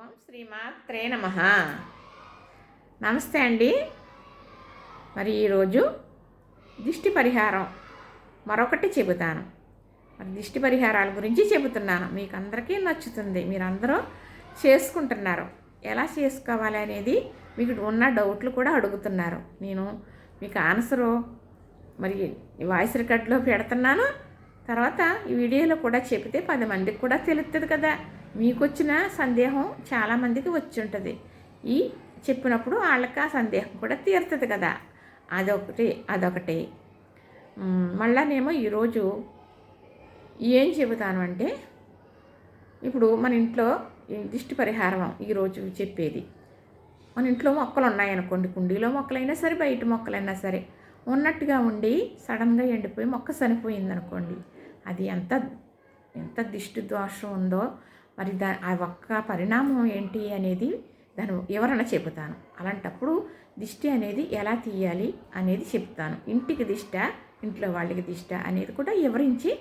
ఓం శ్రీమాత్రే నమ. నమస్తే అండి. మరి ఈరోజు దిష్టి పరిహారం మరొకటి చెబుతాను. మరి దిష్టి పరిహారాల గురించి చెబుతున్నాను. మీకు అందరికీ నచ్చుతుంది. మీరందరూ చేసుకుంటున్నారు. ఎలా చేసుకోవాలి అనేది మీకు ఉన్న డౌట్లు కూడా అడుగుతున్నారు. నేను మీకు ఆన్సరు మరి వాయిస్ రికార్డులో పెడుతున్నాను. తర్వాత ఈ వీడియోలో కూడా చెబితే పది మందికి కూడా తెలుస్తుంది కదా. మీకు వచ్చిన సందేహం చాలామందికి వచ్చి ఉంటుంది ఈ చెప్పినప్పుడు వాళ్ళకి ఆ సందేహం కూడా తీరుతుంది కదా. అదొకటి అదొకటి. మ్, మళ్ళానేమో ఈరోజు ఏం చెబుతాను అంటే ఇప్పుడు మన ఇంట్లో ఈ దిష్టి పరిహారం ఈరోజు చెప్పేది. మన ఇంట్లో మొక్కలు ఉన్నాయనుకోండి కుండీలో మొక్కలైనా సరే బయట మొక్కలైనా సరే ఉన్నట్టుగా ఉండి సడన్గా ఎండిపోయి మొక్క చనిపోయింది అనుకోండి అది ఎంత ఎంత దిష్టి దోషం ఉందో మరి దా ఆ ఒక్క పరిణామం ఏంటి అనేది దాని వివరణ చెబుతాను. అలాంటప్పుడు దిష్టి అనేది ఎలా తీయాలి అనేది చెప్తాను ఇంటికి దిష్ట ఇంట్లో వాళ్ళకి దిష్ట అనేది కూడా వివరించి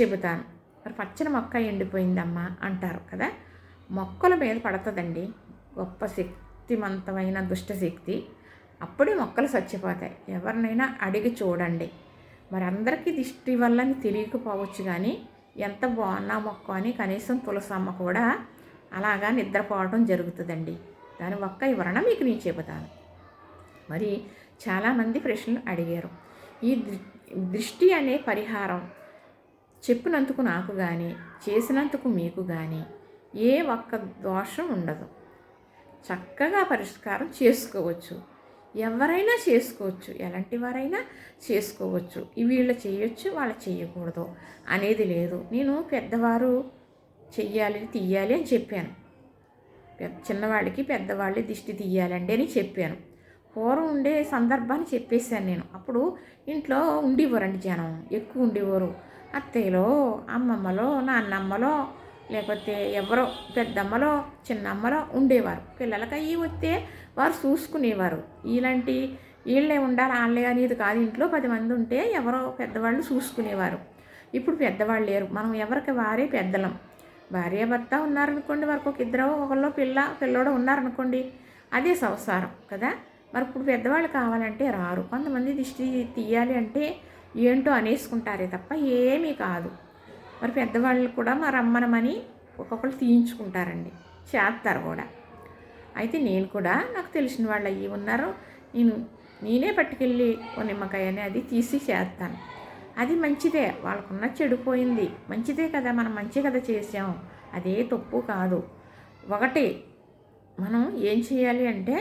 చెబుతాను. మరి పచ్చని మొక్క ఎండిపోయిందమ్మా అంటారు కదా మొక్కల మీద పడుతుందండి. గొప్ప శక్తివంతమైన దుష్టశక్తి అప్పుడే మొక్కలు చచ్చిపోతాయి ఎవరినైనా అడిగి చూడండి. మరి అందరికీ దిష్టి వల్లని తెలియకపోవచ్చు కానీ ఎంత బాగున్నా మొక్క అని కనీసం తులసమ్మ కూడా అలాగా నిద్రపోవడం జరుగుతుందండి. దాని ఒక్క వివరణ మీకు నేను చెబుతాను. మరి చాలామంది ప్రశ్నలు అడిగారు. ఈ దృ- దృష్టి అనే పరిహారం చెప్పినందుకు నాకు కానీ చేసినందుకు మీకు కానీ ఏ ఒక్క దోషం ఉండదు. చక్కగా పరిష్కారం చేసుకోవచ్చు. ఎవరైనా చేసుకోవచ్చు. ఎలాంటి వారైనా చేసుకోవచ్చు. వీళ్ళు చేయొచ్చు వాళ్ళు చేయకూడదు అనేది లేదు. నేను పెద్దవారు చెయ్యాలి తీయాలి అని చెప్పాను. చిన్నవాళ్ళకి పెద్దవాళ్ళు దిష్టి తీయాలండి అని చెప్పాను. పూర్వం ఉండే సందర్భాన్ని చెప్పేశాను నేను. అప్పుడు ఇంట్లో ఉండేవారండి జనం. ఎక్కువ ఉండేవారు. అత్తయ్యలో అమ్మమ్మలో నాన్నమ్మలో లేకపోతే ఎవరో పెద్దమ్మలో చిన్నమ్మలో ఉండేవారు. పిల్లలకి అవి వస్తే వారు చూసుకునేవారు. ఇలాంటి వీళ్ళే ఉండాలి వాళ్ళే అనేది కాదు. ఇంట్లో పది మంది ఉంటే ఎవరో పెద్దవాళ్ళు చూసుకునేవారు. ఇప్పుడు పెద్దవాళ్ళు లేరు. మనం ఎవరికి వారే పెద్దలం. భార్య భర్త ఉన్నారనుకోండి వారికి ఒక ఇద్దరు ఒకళ్ళు పిల్ల పిల్లోడు ఉన్నారనుకోండి అదే సంసారం కదా. మరి ఇప్పుడు పెద్దవాళ్ళు కావాలంటే రారు. కొంతమంది దిష్టి తీయాలి అంటే ఏంటో అనేసుకుంటారే తప్ప ఏమీ కాదు. మరి పెద్దవాళ్ళు కూడా మరి అమ్మనమని ఒక్కొక్కరు తీయించుకుంటారండి. చేస్తారు కూడా. అయితే నేను కూడా నాకు తెలిసిన వాళ్ళు అయ్యి ఉన్నారు. నేను నేనే పట్టుకెళ్ళి ఓ నిమ్మకాయని అది తీసి చేస్తాను. అది మంచిదే. వాళ్ళకున్న చెడిపోయింది. మంచిదే కదా మనం మంచి కదా చేసాం అదే తప్పు కాదు. ఒకటి మనం ఏం చేయాలి అంటే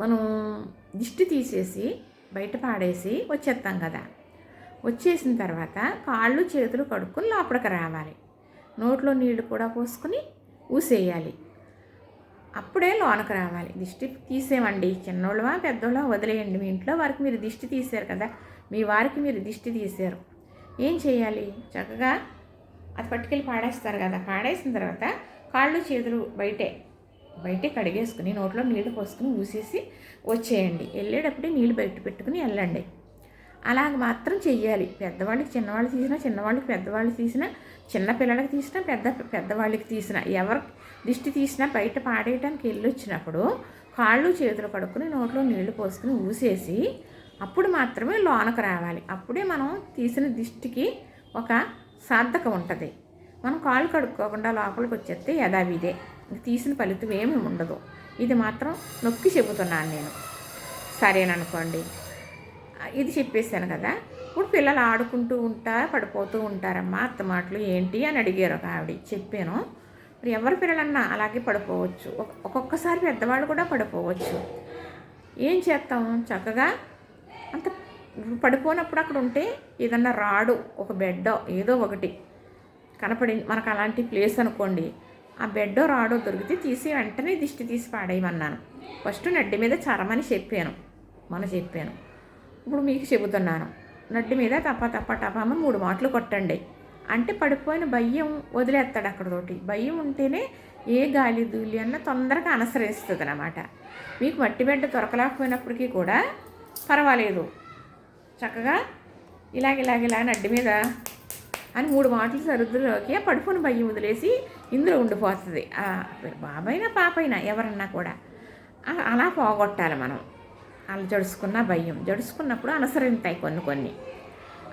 మనం దిష్టి తీసేసి బయట పాడేసి వచ్చేస్తాం కదా. వచ్చేసిన తర్వాత కాళ్ళు చేతులు కడుక్కొని లోపలికి రావాలి. నోట్లో నీళ్ళు కూడా పోసుకొని ఊసేయాలి. అప్పుడే లోనకు రావాలి. దిష్టి తీసేమండి చిన్నోళ్ళవా పెద్దోళ్ళవా వదిలేయండి. మీ ఇంట్లో వారికి మీరు దిష్టి తీశారు కదా మీ వారికి మీరు దిష్టి తీశారు. ఏం చేయాలి? చక్కగా అది పట్టుకెళ్ళి పాడేస్తారు కదా. పాడేసిన తర్వాత కాళ్ళు చేతులు బయటే బయటే కడిగేసుకుని నోట్లో నీళ్ళు పోసుకుని ఊసేసి వచ్చేయండి. వెళ్ళేటప్పుడే నీళ్ళు బయట పెట్టుకుని వెళ్ళండి. అలాగ మాత్రం చెయ్యాలి. పెద్దవాళ్ళకి చిన్నవాళ్ళు తీసినా చిన్నవాళ్ళకి పెద్దవాళ్ళు తీసినా చిన్న పిల్లలకి తీసినా పెద్ద పెద్దవాళ్ళకి తీసినా ఎవరు దిష్టి తీసినా బయట పాడేయడానికి వెళ్ళి వచ్చినప్పుడు కాళ్ళు చేతులు కడుక్కుని నోట్లో నీళ్ళు పోసుకుని ఊసేసి అప్పుడు మాత్రమే లోనకు రావాలి. అప్పుడే మనం తీసిన దిష్టికి ఒక సార్థకం ఉంటుంది. మనం కాళ్ళు కడుక్కోకుండా లోపలికి వచ్చేస్తే యథావిదే తీసిన ఫలితం ఏమీ ఉండదు. ఇది మాత్రం నొక్కి చెబుతున్నాను నేను. సరేననుకోండి. ఇది చెప్పేశాను కదా. ఇప్పుడు పిల్లలు ఆడుకుంటూ ఉంటారు పడిపోతూ ఉంటారమ్మా అత్త మాటలు ఏంటి అని అడిగారు ఒక ఆవిడ. చెప్పాను. మరి ఎవరి పిల్లలన్నా అలాగే పడిపోవచ్చు. ఒక్కొక్కసారి పెద్దవాళ్ళు కూడా పడిపోవచ్చు. ఏం చేస్తాం? చక్కగా అంత పడిపోయినప్పుడు అక్కడ ఉంటే ఏదన్నా రాడు ఒక బెడ్ ఏదో ఒకటి కనపడి మనకు అలాంటి ప్లేస్ అనుకోండి. ఆ బెడ్డో రాడో దొరికితే తీసి వెంటనే దిష్టి తీసి పాడేయమన్నాను. ఫస్ట్ నడ్డి మీద చరమని చెప్పాను. మన చెప్పాను. ఇప్పుడు మీకు చెబుతున్నాను. నడ్డి మీద తప్ప తప్ప టపామ మూడు మాటలు కొట్టండి. అంటే పడిపోయిన భయం వదిలేస్తాడు అక్కడతోటి. భయం ఉంటేనే ఏ గాలి దూలి అన్న తొందరగా అనుసరిస్తుంది అనమాట మీకు మట్టి బిడ్డ దొరకలేకపోయినప్పటికీ కూడా పర్వాలేదు. చక్కగా ఇలాగ ఇలాగ ఇలా నడ్డి మీద అని మూడు మాటలు సరుద్దులోకి పడుకుని పడుపుని భయం వదిలేసి ఇందులో ఉండిపోతుంది. బాబైనా పాపైనా ఎవరన్నా కూడా. అలా పోగొట్టాలి మనం. అలా జడుచుకున్న భయం. జడుచుకున్నప్పుడు అనుసరింతాయి కొన్ని కొన్ని.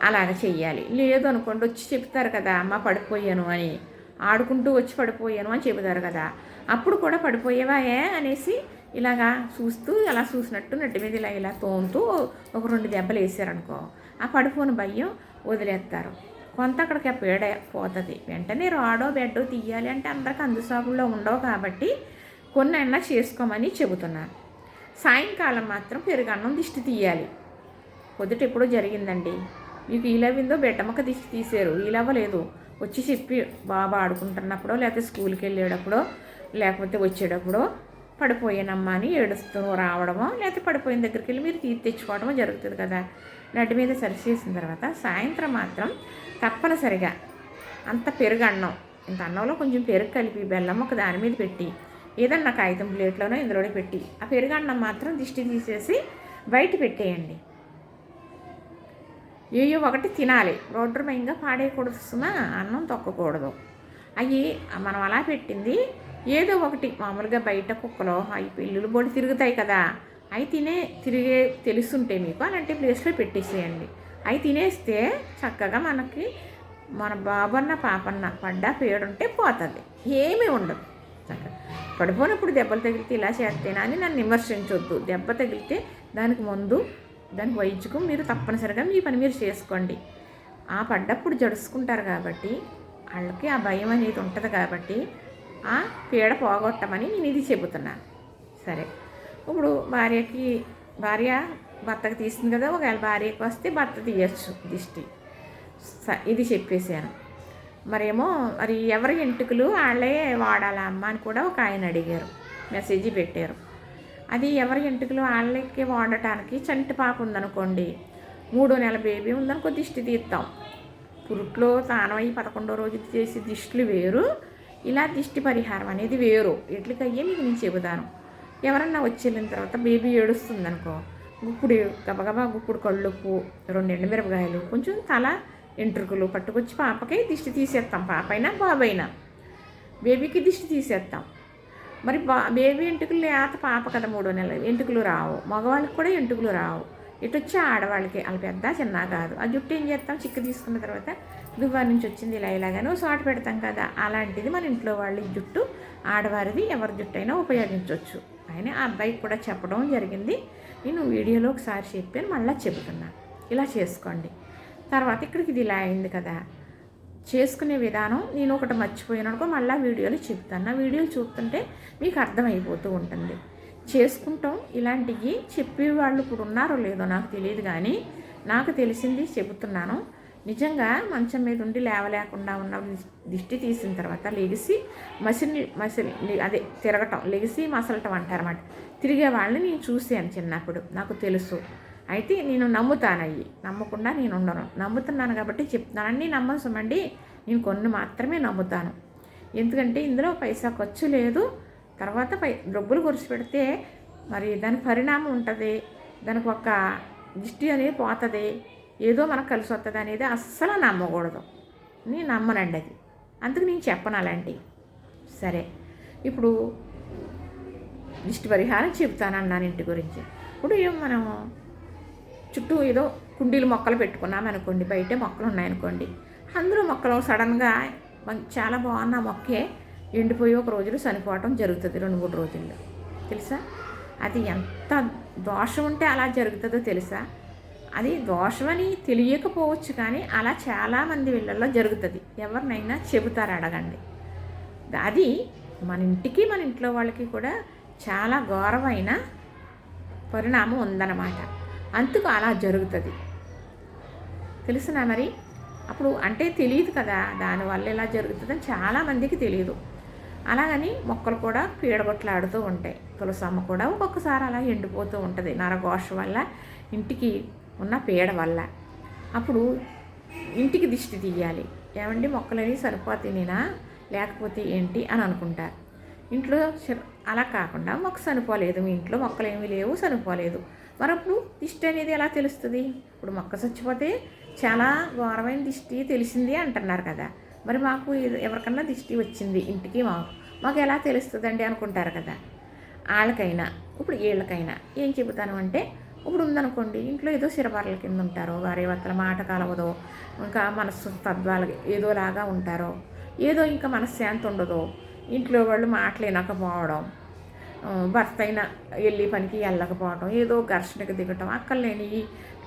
అలాగ చెయ్యాలి. లేదు అనుకోండి వచ్చి చెప్తారు కదా అమ్మ పడిపోయాను అని. ఆడుకుంటూ వచ్చి పడిపోయాను అని చెబుతారు కదా. అప్పుడు కూడా పడిపోయేవా ఏ అనేసి ఇలాగా చూస్తూ అలా చూసినట్టు నెట్టి మీద ఇలా ఇలా తోముతూ ఒక రెండు దెబ్బలు వేసారనుకో ఆ పడిపోని భయం వదిలేస్తారు. కొంత అక్కడికి ఆ పీడ పోతుంది. వెంటనే రాడో బెడ్డో తీయాలి అంటే అందరికి అందుసాగుల్లో ఉండవు కాబట్టి కొన్ని అయినా చేసుకోమని చెబుతున్నాను సాయంకాలం మాత్రం పెరుగన్నం దిష్టి తీయాలి. పొద్దుట ఎప్పుడో జరిగిందండి. మీకు ఈలవిందో బెట్టమ్మక దిష్టి తీసారు ఈలవ్వలేదు వచ్చి చెప్పి బాబా ఆడుకుంటున్నప్పుడో లేకపోతే స్కూల్కి వెళ్ళేటప్పుడో లేకపోతే వచ్చేటప్పుడో పడిపోయానమ్మా అని ఏడుస్తూ రావడమో లేకపోతే పడిపోయిన దగ్గరికి వెళ్ళి మీరు తీర్చి తెచ్చుకోవడమో జరుగుతుంది కదా. నటి మీద సరిచేసిన తర్వాత సాయంత్రం మాత్రం తప్పనిసరిగా అంత పెరుగు అన్నం ఇంత అన్నంలో కొంచెం పెరుగు కలిపి బెల్లం ఒక దాని మీద పెట్టి ఏదన్నా కాగితం ప్లేట్లోనో ఇందులోనే పెట్టి. ఆ పెరుగన్నం మాత్రం దిష్టి తీసేసి బయట పెట్టేయండి. ఏయో ఒకటి తినాలి. రోడ్రమయంగా పాడేయకూడదు సుమా. అన్నం తొక్కకూడదు. అవి మనం అలా పెట్టింది. ఏదో ఒకటి మామూలుగా బయట కుక్కలో అవి పిల్లులు బోడి తిరుగుతాయి కదా. అవి తినే తిరిగే తెలుసుంటే మీకు అలాంటి ప్లేస్లో పెట్టేసేయండి. అవి తినేస్తే చక్కగా మనకి మన బాబన్న పాపన్న పడ్డా పేడుంటే పోతుంది. ఏమీ ఉండదు. పడిపోయినప్పుడు దెబ్బలు తగిలితే ఇలా చేస్తేనా అని నన్ను విమర్శించొద్దు. దెబ్బ తగిలితే దానికి ముందు దానికి వైద్యకం మీరు తప్పనిసరిగా మీ పని మీరు చేసుకోండి. ఆ పడ్డప్పుడు జడుచుకుంటారు కాబట్టి వాళ్ళకి ఆ భయం అనేది ఉంటుంది కాబట్టి ఆ పీడ పోగొట్టమని నేను ఇది చెబుతున్నాను సరే. ఇప్పుడు భార్యకి భార్య భర్తకి తీసింది కదా ఒకవేళ భార్యకి వస్తే భర్త తీయచ్చు దిష్టి. స- ఇది చెప్పేశాను. మరేమో మరి ఎవరి ఎంటుకలు వాళ్ళే వాడాలా అమ్మ అని కూడా ఒక ఆయన అడిగారు. మెసేజ్ పెట్టారు. అది ఎవరి ఎంటుకలు వాళ్ళకి వాడటానికి చంటి పాప ఉందనుకోండి మూడో నెల బేబీ ఉందనుకో దిష్టి తీస్తాం పురుట్లో తానం అయ్యి పదకొండో రోజు చేసే దిష్టిలు వేరు. ఇలా దిష్టి పరిహారం అనేది వేరు. ఎట్లకయ్యే మీకు నేను చెబుతాను. ఎవరన్నా వచ్చేళ్ళిన తర్వాత బేబీ ఏడుస్తుంది అనుకో గుప్పుడు గబగబా గుప్పుడు కళ్ళుప్పు రెండు ఎండుమిరపకాయలు కొంచెం తల ఎంట్రుకలు పట్టుకొచ్చి పాపకి దిష్టి తీసేస్తాం పాపైనా బాబైనా. బేబీకి దిష్టి తీసేస్తాం మరి బా బేబీ ఎంటుకలు లేత పాప కదా మూడో నెలలు ఎంటుకలు రావు. మగవాళ్ళకి కూడా ఎంటుకలు రావు. ఇటు వచ్చి ఆడవాళ్ళకి వాళ్ళ పెద్ద చిన్న కాదు. ఆ జుట్టు ఏం చేస్తాం? చిక్కు తీసుకున్న తర్వాత దువ్వారి నుంచి వచ్చింది ఇలా ఇలాగానే ఓ సాటు పెడతాం కదా. అలాంటిది మన ఇంట్లో వాళ్ళ జుట్టు ఆడవారిది ఎవరి జుట్టు అయినా ఉపయోగించవచ్చు ఆయన ఆ అబ్బాయికి కూడా చెప్పడం జరిగింది. నేను వీడియోలో ఒకసారి చెప్పాను మళ్ళీ చెబుతున్నా. ఇలా చేసుకోండి. తర్వాత ఇక్కడికి ఇది ఇలా అయింది కదా. చేసుకునే విధానం నేను ఒకటి మర్చిపోయాను మళ్ళీ వీడియోలు చెప్తాను. నా వీడియోలు చూస్తుంటే మీకు అర్థమైపోతూ ఉంటుంది. చేసుకుంటాం ఇలాంటివి చెప్పేవాళ్ళు ఇప్పుడు ఉన్నారో లేదో నాకు తెలియదు కానీ నాకు తెలిసింది చెబుతున్నాను. నిజంగా మంచం మీద ఉండి లేవలేకుండా ఉన్న దిష్టి తీసిన తర్వాత లెగిసి మసిలి మసిలి అదే తిరగటం లెగిసి మసలటం అంటారన్నమాట. తిరిగే వాళ్ళని నేను చూశాను చిన్నప్పుడు. నాకు తెలుసు. అయితే నేను నమ్ముతానయ్యి నమ్మకుండా నేను ఉండను. నమ్ముతున్నాను కాబట్టి చెప్తున్నాను అన్నీ నమ్మసమండి. నేను కొన్ని మాత్రమే నమ్ముతాను. ఎందుకంటే ఇందులో పైసా ఖర్చు లేదు. తర్వాత పై డబ్బులు ఖర్చు పెడితే మరి దాని పరిణామం ఉంటుంది. దానికి ఒక దిష్టి అనేది పోతుంది. ఏదో మనకు కలిసి వస్తుంది అనేది అస్సలు నమ్మకూడదు. నేను నమ్మనండి అది. అందుకు నేను చెప్పను అలాంటివి సరే. ఇప్పుడు దిష్టి పరిహారం చెబుతానన్నాను ఇంటి గురించి. ఇప్పుడు ఏం మనం చుట్టూ ఏదో కుండీలు మొక్కలు పెట్టుకున్నాం అనుకోండి బయట మొక్కలు ఉన్నాయనుకోండి. అందులో మొక్కలు సడన్గా చాలా బాగున్న మొక్కే ఎండిపోయి ఒక రోజులు చనిపోవటం జరుగుతుంది రెండు మూడు రోజుల్లో. తెలుసా? అది ఎంత దోషం ఉంటే అలా జరుగుతుందో తెలుసా? అది దోషమని తెలియకపోవచ్చు కానీ అలా చాలామంది వీళ్ళల్లో జరుగుతుంది. ఎవరినైనా చెబుతారు అడగండి. అది మన ఇంటికి మన ఇంట్లో వాళ్ళకి కూడా చాలా ఘోరమైన పరిణామం ఉందన్నమాట. అందుకు అలా జరుగుతుంది. తెలుసునా మరి? అప్పుడు అంటే తెలియదు కదా దానివల్ల ఇలా జరుగుతుందని చాలామందికి తెలియదు. అలాగని మొక్కలు కూడా పీడగొట్లాడుతూ ఉంటాయి. తులసమ్మ కూడా ఒక్కొక్కసారి అలా ఎండిపోతూ ఉంటుంది నరఘోష వల్ల ఇంటికి ఉన్న పీడ వల్ల. అప్పుడు ఇంటికి దిష్టి తీయాలి. ఏమండి? మొక్కలని సరిపోతున్నాయినా లేకపోతే ఏంటి అని అనుకుంటారు. ఇంట్లో చ- అలా కాకుండా మొక్క చనిపోలేదు మీ ఇంట్లో మొక్కలు ఏమీ లేవు చనిపోలేదు మరి అప్పుడు దిష్టి అనేది ఎలా తెలుస్తుంది? ఇప్పుడు మొక్క చచ్చిపోతే చాలా ఘోరమైన దిష్టి తెలిసింది అంటున్నారు కదా. మరి మాకు ఎవరికన్నా దిష్టి వచ్చింది ఇంటికి మాకు మాకు ఎలా తెలుస్తుందండి అనుకుంటారు కదా. వాళ్ళకైనా ఇప్పుడు వీళ్ళకైనా ఏం చెబుతాను అంటే ఇప్పుడు ఉందనుకోండి ఇంట్లో ఏదో సిరబార్ల కింద ఉంటారో భార్య భర్తల మాట కలవదో ఇంకా మనస్సు తద్వాలు ఏదోలాగా ఉంటారో ఏదో ఇంకా మనశ్శాంతి ఉండదో ఇంట్లో వాళ్ళు మాట్లాడకపోవడం భర్త అయినా వెళ్ళి పనికి వెళ్ళకపోవటం ఏదో ఘర్షణకు దిగటం అక్కర్లేని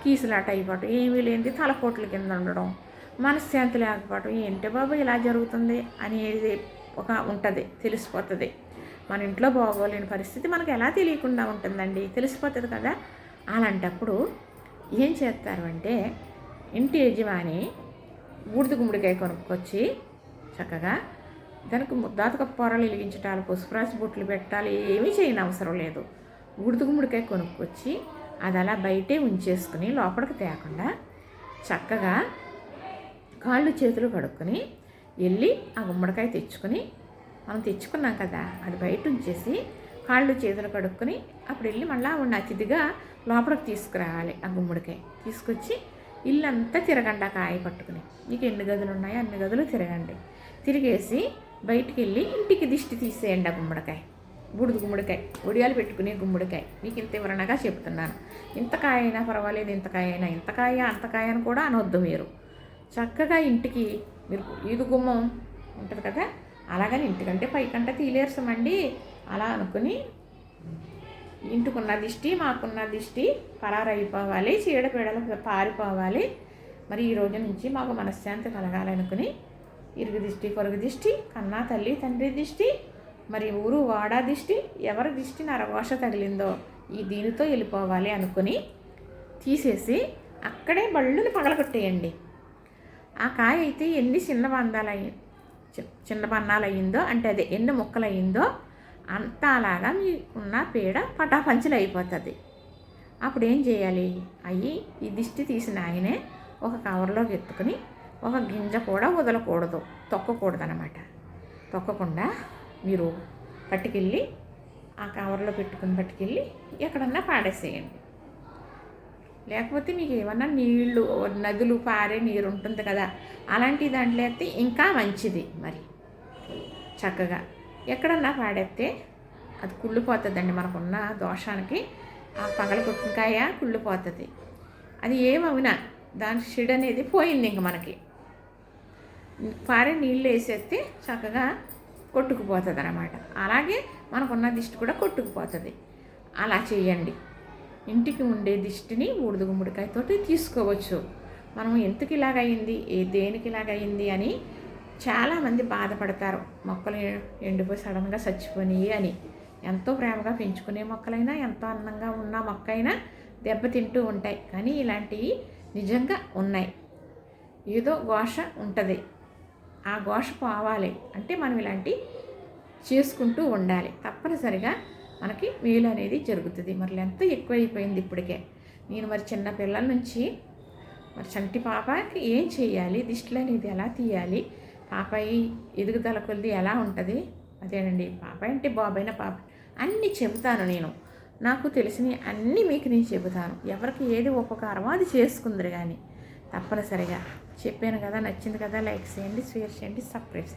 కీసులాట అయిపోవటం ఏమీ లేనిది తలపోట్ల కింద ఉండడం మనశ్శాంతి లేకపోవడం ఏంటి బాబు ఇలా జరుగుతుంది? అనేది ఒక ఉంటుంది తెలిసిపోతుంది. మన ఇంట్లో బాగోలేని పరిస్థితి మనకు ఎలా తెలియకుండా ఉంటుందండి? తెలిసిపోతుంది కదా? అలాంటప్పుడు ఏం చేస్తారు అంటే ఇంటి యజమాని బూడిద గుమ్మడికాయ కొనుక్కొచ్చి చక్కగా దానికి ముద్దాతక పొరలు వెలిగించటాలు పసుపు రాసి బొట్లు పెట్టాలి ఏమీ చేయని అవసరం లేదు. బూడిద కొనుక్కొచ్చి అది అలా బయటే ఉంచేసుకుని లోపలికి తేకుండా చక్కగా కాళ్ళు చేతులు కడుక్కొని వెళ్ళి ఆ గుమ్మడికాయ తెచ్చుకొని మనం తెచ్చుకున్నాం కదా అది బయట ఉంచేసి కాళ్ళు చేతులు కడుక్కొని అప్పుడు వెళ్ళి మళ్ళీ ఉన్న అతిథిగా లోపలికి తీసుకురావాలి ఆ గుమ్మడికాయ. తీసుకొచ్చి ఇల్లంతా తిరగండి ఆ కాయ పట్టుకుని. మీకు ఎన్ని గదులు ఉన్నాయో అన్ని గదులు తిరగండి. తిరిగేసి బయటికి వెళ్ళి ఇంటికి దిష్టి తీసేయండి ఆ గుమ్మడికాయ. బూడిద గుమ్మడికాయ. ఒడియాలు పెట్టుకునే గుమ్మడికాయ. మీకు ఇంత వివరణగా చెప్తున్నాను. ఇంతకాయ అయినా పర్వాలేదు ఇంతకాయ అయినా ఇంతకాయ అంతకాయ అని కూడా అనొద్దు మీరు. చక్కగా ఇంటికి మీరు ఈదు గుమ్మం ఉంటుంది కదా? అలాగని ఇంటికంటే పైకంటే తీలేర్సమండి అలా అనుకుని ఇంటికున్న దిష్టి మాకున్న దిష్టి పరారైపోవాలి చీడపీడలు పారిపోవాలి. మరి ఈ రోజు నుంచి మాకు మనశ్శాంతి కలగాలనుకుని ఇరుగు దిష్టి పొరుగు దిష్టి కన్నా తల్లి తండ్రి దిష్టి మరి ఊరు వాడా దిష్టి ఎవరి దిష్టి నరఘోష తగిలిందో ఈ దీనితో వెళ్ళిపోవాలి అనుకుని తీసేసి అక్కడే బళ్ళుని పగలగొట్టేయండి. ఆ కాయ అయితే ఎన్ని చిన్న బంధాలు అయ్యి చి- చిన్న బన్నాలు అయ్యిందో అంటే అదే ఎన్ని ముక్కలు అయ్యిందో అంత అలాగా మీకున్న పీడ పటాపంచలు అయిపోతుంది అప్పుడు ఏం చేయాలి? అయ్యి ఈ దిష్టి తీసిన ఆయనే ఒక కవర్లోకి ఎత్తుకుని ఒక గింజ కూడా వదలకూడదు. తొక్కకూడదు అనమాట తొక్కకుండా మీరు పట్టుకెళ్ళి ఆ కవర్లో పెట్టుకుని పట్టుకెళ్ళి ఎక్కడన్నా పాడేసేయండి. లేకపోతే మీకు ఏమన్నా నీళ్ళు నదులు పారే నీరు ఉంటుంది కదా అలాంటి దాంట్లో అయితే ఇంకా మంచిది మరి. చక్కగా. ఎక్కడన్నా పాడేస్తే అది కుళ్ళిపోతుందండి మనకున్న దోషానికి. ఆ పగల కొట్టినకాయ కుళ్ళిపోతుంది. అది ఏమవునా దాని షిడ్ అనేది పోయింది ఇంక మనకి. ఫారెన్ నీళ్ళు వేసేస్తే చక్కగా కొట్టుకుపోతుంది అనమాట అలాగే మనకున్న దిష్టి కూడా కొట్టుకుపోతుంది. అలా చేయండి. ఇంటికి ఉండే దిష్టిని బూడిద గుమ్మడికాయతోటి తీసుకోవచ్చు. మనం ఎందుకు ఇలాగయింది? ఏ దేనికి ఇలాగయింది అని చాలామంది బాధపడతారు. మొక్కలు ఎండిపోయి సడన్గా చచ్చిపోయినాయి అని. ఎంతో ప్రేమగా పెంచుకునే మొక్కలైనా ఎంతో అందంగా ఉన్న మొక్క అయినా దెబ్బతింటూ ఉంటాయి. కానీ ఇలాంటివి నిజంగా ఉన్నాయి. ఏదో ఘోష ఉంటుంది. ఆ ఘోష పోవాలి అంటే మనం ఇలాంటి చేసుకుంటూ ఉండాలి. తప్పనిసరిగా మనకి మేలు అనేది జరుగుతుంది. మరి ఎంత ఎక్కువ అయిపోయింది ఇప్పటికే. నేను మరి చిన్న పిల్లల నుంచి మరి చంటి పాపకి ఏం చేయాలి? దిష్టిలో అనేది ఎలా తీయాలి? పాపాయి ఎదుగుదల కొద్ది ఎలా ఉంటుంది? అదేనండి. పాప అంటే బాబైన పాప. అన్నీ చెబుతాను నేను. నాకు తెలిసినవి అన్నీ మీకు నేను చెబుతాను. ఎవరికి ఏది ఉపకారమో అది చేసుకుందరు కానీ తప్పనిసరిగా. చెప్పాను కదా నచ్చింది కదా లైక్ చేయండి షేర్ చేయండి సబ్స్క్రైబ్ చేయండి.